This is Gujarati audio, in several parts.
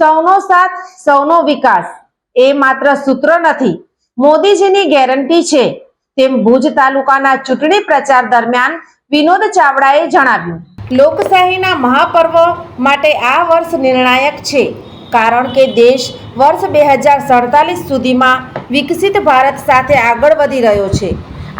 સૌનો સાથ, સૌનો વિકાસ. એ માત્ર સૂત્ર નથી. મોદીજીની ગેરંટી છે. તેમ ભુજ તાલુકાના ચૂંટણી પ્રચાર દરમિયાન વિનોદ ચાવડાએ જણાવ્યું. લોકશાહીના મહાપર્વ માટે આ વર્ષ નિર્ણાયક છે. કારણ કે દેશ વર્ષ બે હજાર સડતાલીસ સુધીમાં વિકસિત ભારત સાથે આગળ વધી રહ્યો છે.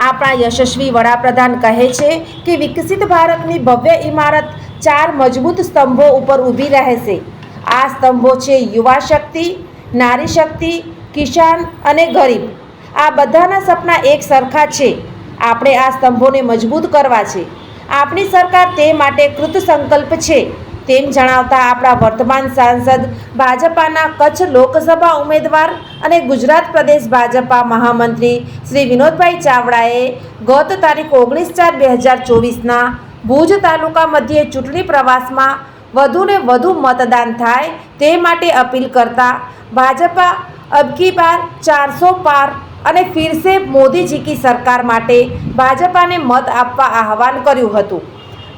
આપણા યશસ્વી વડાપ્રધાન કહે છે કે વિકસિત ભારતની ભવ્ય ઇમારત ચાર મજબૂત સ્તંભો ઉપર ઊભી રહેશે. આ સ્તંભો છે યુવા શક્તિ, નારી શક્તિ, કિસાન અને ગરીબ. આ બધાના સપના એક સરખા છે. આપણે આ સ્તંભોને મજબૂત કરવા છે. આપણી સરકાર તે માટે કૃત સંકલ્પ છે. તેમ જણાવતા આપણા વર્તમાન સાંસદ ભાજપાના કચ્છ લોકસભા ઉમેદવાર અને ગુજરાત પ્રદેશ ભાજપા મહામંત્રી શ્રી વિનોદભાઈ ચાવડાએ ગત તારીખ ઓગણીસ ચાર બે હજાર ચોવીસના ભુજ તાલુકા મધ્યે ચૂંટણી પ્રવાસમાં વધુને વધુ મતદાન થાય તે માટે અપીલ કરતા ભાજપા અબકી બાર ચારસો પાર અને ફિરસે મોદીજી કી સરકાર માટે ભાજપાને મત આપવા આહવાન કર્યું હતું.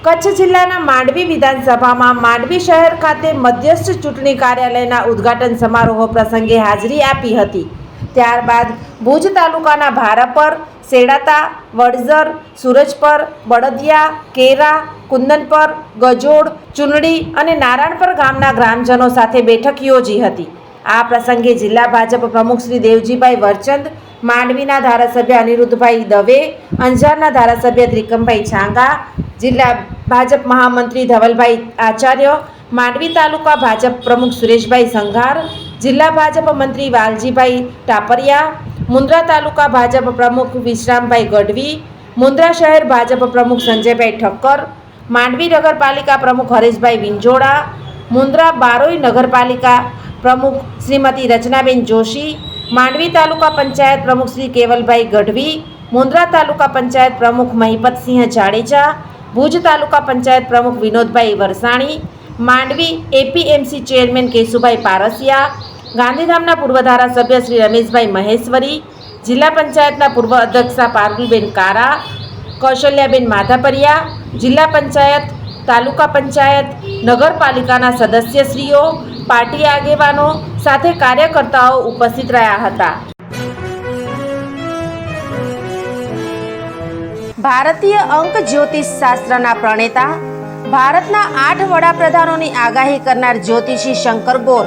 કચ્છ જિલ્લાના માંડવી વિધાનસભામાં માંડવી શહેર ખાતે મધ્યસ્થ ચૂંટણી કાર્યાલયના ઉદ્ઘાટન સમારોહ પ્રસંગે હાજરી આપી હતી. ત્યારબાદ ભુજ તાલુકાના ભારાપર સેડાતા, વડઝર, સુરજપર, બળદિયા, કેરા, કુંદનપર, ગજોડ, ચુનડી અને નારાયણપર ગામના ગ્રામજનો સાથે બેઠક યોજી હતી. આ પ્રસંગે જિલ્લા ભાજપ પ્રમુખ શ્રી દેવજીભાઈ વરચંદ, માંડવીના ધારાસભ્ય અનિરુદ્ધભાઈ દવે, અંજારના ધારાસભ્ય ત્રિકમભાઈ છાંગા, જિલ્લા ભાજપ મહામંત્રી ધવલભાઈ આચાર્ય, માંડવી તાલુકા ભાજપ પ્રમુખ સુરેશભાઈ સંઘાર, જિલ્લા ભાજપ મંત્રી વાલજીભાઈ ટાપરિયા મુન્દ્રા તાલુકા ભાજપ પ્રમુખ વિશ્રામભાઈ ગઢવી, મુન્દ્રા શહેર ભાજપ પ્રમુખ સંજયભાઈ ઠક્કર, માંડવી નગરપાલિકા પ્રમુખ હરેશભાઈ વિંજોડા, મુન્દ્રા બારોઈ નગરપાલિકા પ્રમુખ શ્રીમતી રચનાબેન જોશી, માંડવી તાલુકા પંચાયત પ્રમુખ શ્રી કેવલભાઈ ગઢવી, મુન્દ્રા તાલુકા પંચાયત પ્રમુખ મહિપતસિંહ જાડેજા, ભુજ તાલુકા પંચાયત પ્રમુખ વિનોદભાઈ વરસાણી, માંડવી એપીએમસી ચેરમેન કેશુભાઈ પારસિયા ગાંધીધામના પૂર્વ ધારાસભ્ય શ્રી રમેશભાઈ મહેશ્વરી, જિલ્લા પંચાયતના પૂર્વ અધ્યક્ષા પારુલબેન કારા, કૌશલ્યાબેન માધાપરિયા, જિલ્લા પંચાયત, તાલુકા પંચાયત, નગરપાલિકાના સદસ્યશ્રીઓ, પાર્ટી આગેવાનો સાથે કાર્યકર્તાઓ ઉપસ્થિત રહ્યા હતા. ભારતીય અંક જ્યોતિષ શાસ્ત્રના પ્રણેતા, ભારતના આઠ વડાપ્રધાનોની આગાહી કરનાર જ્યોતિષી શંકર ગોર